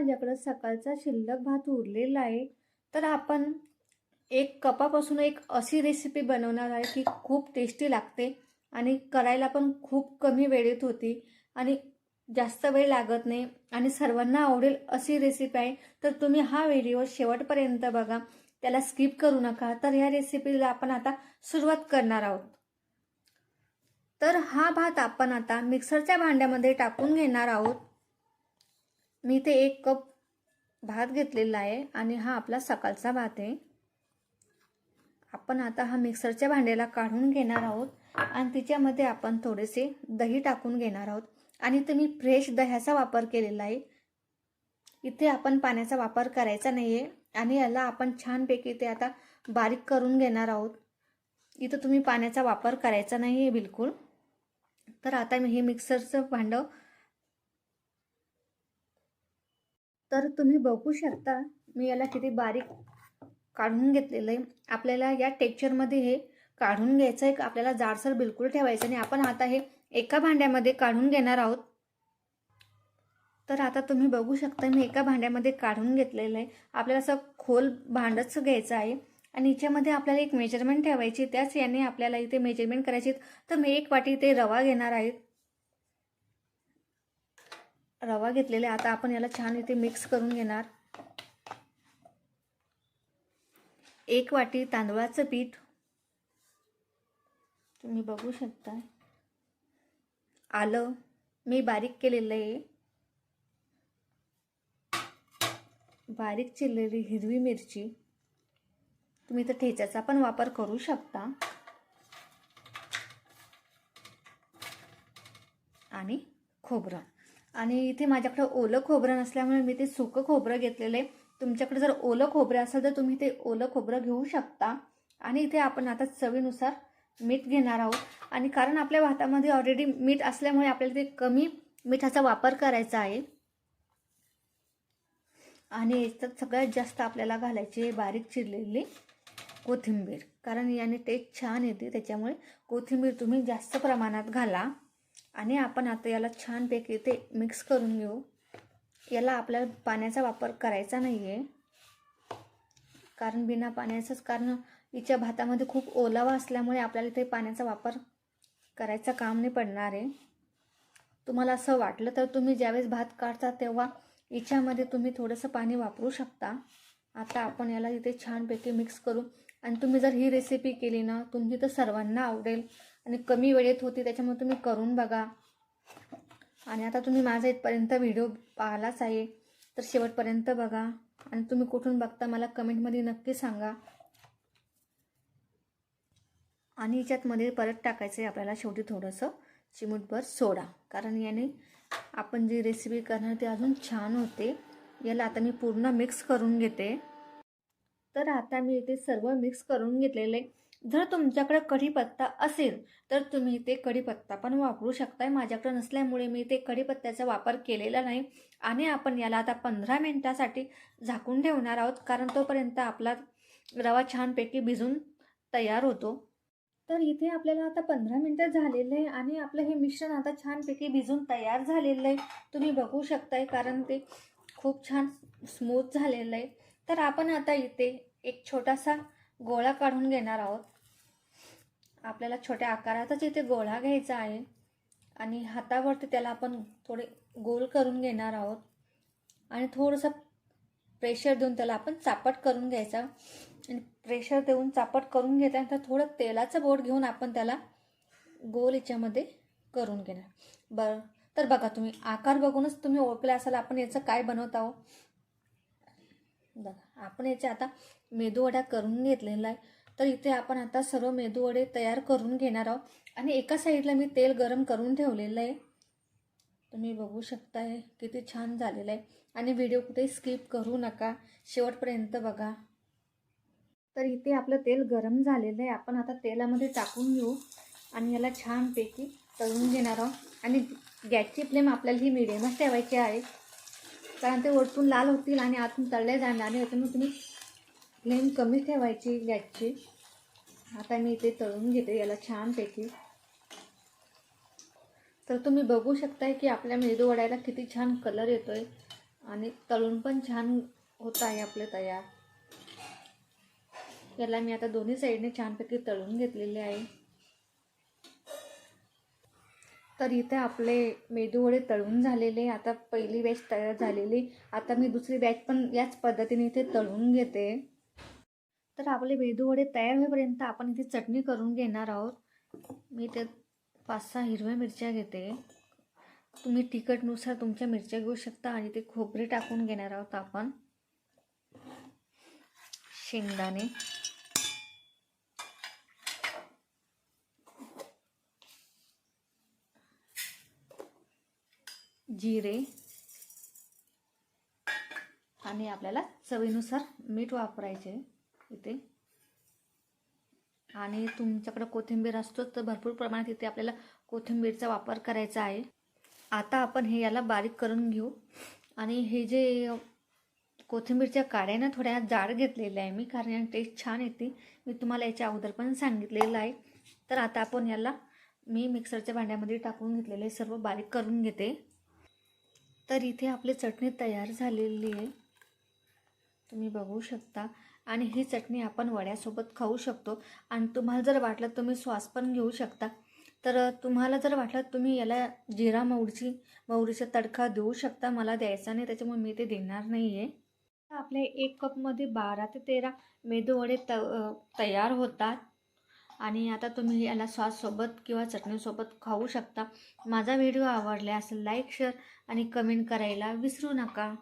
माझ्याकडं सकाळचा शिल्लक भात उरलेला आहे. तर आपण एक कपापासून एक अशी रेसिपी बनवणार आहे की खूप टेस्टी लागते आणि करायला पण खूप कमी वेळेत होती आणि जास्त वेळ लागत नाही आणि सर्वांना आवडेल अशी रेसिपी आहे. तर तुम्ही हा व्हिडिओ शेवटपर्यंत बघा. त्याला स्किप करू नका. तर ह्या रेसिपीला आपण आता सुरुवात करणार आहोत. तर हा भात आपण आता मिक्सरच्या भांड्यामध्ये टाकून घेणार आहोत. मी ते एक कप भात घेतलेला आहे आणि हा आपला सकाळचा भात आहे. आपण आता हा मिक्सरच्या भांड्याला काढून घेणार आहोत आणि तिच्यामध्ये आपण थोडेसे दही टाकून घेणार आहोत. आणि इथे मी फ्रेश दह्याचा वापर केलेला आहे. इथे आपण पाण्याचा वापर करायचा नाही आहे आणि याला आपण छानपैकी ते आता बारीक करून घेणार आहोत. इथं तुम्ही पाण्याचा वापर करायचा नाही आहे बिलकुल. तर आता मी हे मिक्सरचं भांडं तर तुम्ही बघू शकता मी याला किती बारीक काढून घेतलेलं आहे. आपल्याला या टेक्चरमध्ये हे काढून घ्यायचं आहे. आपल्याला जाडसर बिलकुल ठेवायचं नाही. आपण आता हे एका भांड्यामध्ये काढून घेणार आहोत. तर आता तुम्ही बघू शकता मी एका भांड्यामध्ये काढून घेतलेलं आहे. आपल्याला असं खोल भांडंच घ्यायचं आहे. आणि याच्यामध्ये आपल्याला एक मेजरमेंट ठेवायची त्याच याने आपल्याला इथे मेजरमेंट करायची तर मी एक वाटी इथे रवा घेणार आहे. रवा घेतलेला. आहे आता आपण याला छान इथे मिक्स करून घेणार. एक वाटी तांदळाचं पीठ. तुम्ही बघू शकता. आलं. मी बारीक केलेलं आहे. बारीक चिरलेली हिरवी मिरची. तुम्ही तर ठेच्याचा पण वापर करू शकता. आणि खोबरं. आणि इथे माझ्याकडे ओलं खोबरं नसल्यामुळे मी ते सुकं खोबरं घेतलेलं आहे. तुमच्याकडे जर ओलं खोबरं असेल तर तुम्ही ते ओलं खोबरं घेऊ शकता. आणि इथे आपण आता चवीनुसार मीठ घेणार आहोत. आणि कारण आपल्या भातामध्ये ऑलरेडी मीठ असल्यामुळे आपल्याला ते कमी मिठाचा वापर करायचा आहे. आणि याच्यात सगळ्यात जास्त आपल्याला घालायची आहे बारीक चिरलेली कोथिंबीर. कारण याने टेस्ट छान येते. त्याच्यामुळे कोथिंबीर तुम्ही जास्त प्रमाणात घाला. आणि आपण आता याला छानपैकी ते मिक्स करून घेऊ. याला आपल्याला पाण्याचा वापर करायचा नाही आहे कारण बिना पाण्याचंच कारण हिच्या भातामध्ये खूप ओलावा असल्यामुळे आपल्याला इथे पाण्याचा वापर करायचा काम नाही पडणार आहे. तुम्हाला असं वाटलं तर तुम्ही ज्यावेळेस भात काढता तेव्हा हिच्यामध्ये तुम्ही थोडंसं पाणी वापरू शकता. आता आपण याला इथे छानपैकी मिक्स करू. आणि तुम्ही जर ही रेसिपी केली ना तुम्ही तर सर्वांना आवडेल. आणि कमी वेळेत होते त्याच्यामुळे तुम्ही करून बघा. आणि आता तुम्ही माझा इथपर्यंत व्हिडिओ पाहिलाच आहे तर शेवटपर्यंत बघा. आणि तुम्ही कुठून बघता मला कमेंटमध्ये नक्की सांगा. आणि याच्यातमध्ये परत टाकायचं आहे आपल्याला शेवटी थोडंसं चिमूटभर सोडा. कारण याने आपण जी रेसिपी करणार ती अजून छान होते. याला आता मी पूर्ण मिक्स करून घेते. तर आता मी इथे सर्व मिक्स करून घेतलेले. आहे जर तुमच्याकडे कढीपत्ता असेल तर तुम्ही ते कढीपत्ता पण वापरू शकताय. माझ्याकडे नसल्यामुळे मी ते कढीपत्त्याचा वापर केलेला नाही आणि आपण याला आता पंधरा मिनटासाठी झाकून ठेवणार आहोत कारण तोपर्यंत आपला रवा छानपैकी भिजून तयार होतो. तर इथे आपल्याला आता पंधरा मिनटं झालेलं आहे आणि आपलं हे मिश्रण आता छानपैकी भिजून तयार झालेलं आहे. तुम्ही बघू शकताय कारण ते खूप छान स्मूथ झालेलं आहे. तर आपण आता इथे एक छोटासा गोळा काढून घेणार आहोत. आपल्याला छोट्या आकारातच इथे गोळा घ्यायचा आहे. आणि हातावरती त्याला आपण थोडे गोल करून घेणार आहोत. आणि थोडंसं प्रेशर देऊन त्याला आपण चापट करून घ्यायचा. आणि प्रेशर देऊन चापट करून घेतल्यानंतर थोडं तेलाचं बोट घेऊन आपण त्याला गोल याच्यामध्ये करून घेणार. बरं तर बघा तुम्ही आकार बघूनच तुम्ही ओळखले असाल आपण याचं काय बनवत आहोत. बघा आपण याचे आता मेदूवडा करून घेतलेला आहे. तर इथे आपण आता सर्व मेदूवडे तयार करून घेणार आहोत. आणि एका साईडला मी तेल गरम करून ठेवलेलं आहे. तुम्ही बघू शकताय किती छान झालेलं आहे. आणि व्हिडिओ कुठे स्किप करू नका शेवटपर्यंत बघा. तर इथे आपलं तेल गरम झालेलं आहे. आपण आता तेलामध्ये टाकून घेऊ आणि याला छानपैकी तळून घेणार आहोत. आणि गॅसची फ्लेम आपल्याला ही मिडियमच ठेवायची आहे. कारण ते वरतून लाल होतील आणि आतून तळले जाणार आणि त्याच्यामुळे तुम्ही फ्लेम कमी ठेवायची गॅसची. आता मी इथे तळून घेते याला छानपैकी. तर तुम्ही बघू शकताय की आपल्या मेदू वड्याला किती छान कलर येतो आहे आणि तळून पण छान होत आहे आपले तयार. याला मी आता दोन्ही साईडने छानपैकी तळून घेतलेले आहे. तर इथे आपले मेदूवडे तळून झालेले आता पहिली बॅच तयार झालेली. आता मी दुसरी बॅच पण याच पद्धतीने इथे तळून घेते. तर आपले मेदूवडे तयार होईपर्यंत आपण इथे चटणी करून घेणार आहोत. मी ते पाच सहा हिरव्या मिरच्या घेते. तुम्ही तिखटनुसार तुमच्या मिरच्या घेऊ शकता आणि ते खोबरे टाकून घेणार आहोत आपण. शेंगदाणे. जिरे आणि आपल्याला चवीनुसार मीठ वापरायचे इथे. आणि तुमच्याकडं कोथिंबीर असतो तर भरपूर प्रमाणात इथे आपल्याला कोथिंबीरचा वापर करायचा आहे. आता आपण हे याला बारीक करून घेऊ. आणि हे जे कोथिंबीरच्या काड्या ना थोड्या जाड घेतलेल्या आहे मी कारण याने टेस्ट छान येते. मी तुम्हाला याच्या अगोदर पण सांगितलेलं आहे. तर आता आपण याला मी मिक्सरच्या भांड्यामध्ये टाकून घेतलेले सर्व बारीक करून घेते. तर इथे आपली चटणी तयार झालेली आहे. तुम्ही बघू शकता. आणि ही चटणी आपण वड्यासोबत खाऊ शकतो. आणि तुम्हाला जर वाटलं तुम्ही श्वास पण घेऊ शकता. तर तुम्हाला जर वाटलं तुम्ही याला जिरा मोहरीची मौरीचा तडका देऊ शकता. मला द्यायचा नाही त्याच्यामुळे मी ते देणार नाही आहे आपल्या एक कपमध्ये बारा ते तेरा मेदूवडे त तयार होतात. आणि आता तुम्ही याला सॉससोबत किंवा चटणीसोबत खाऊ शकता. माझा व्हिडिओ आवडला असं लाईक शेअर आणि कमेंट करायला विसरू नका.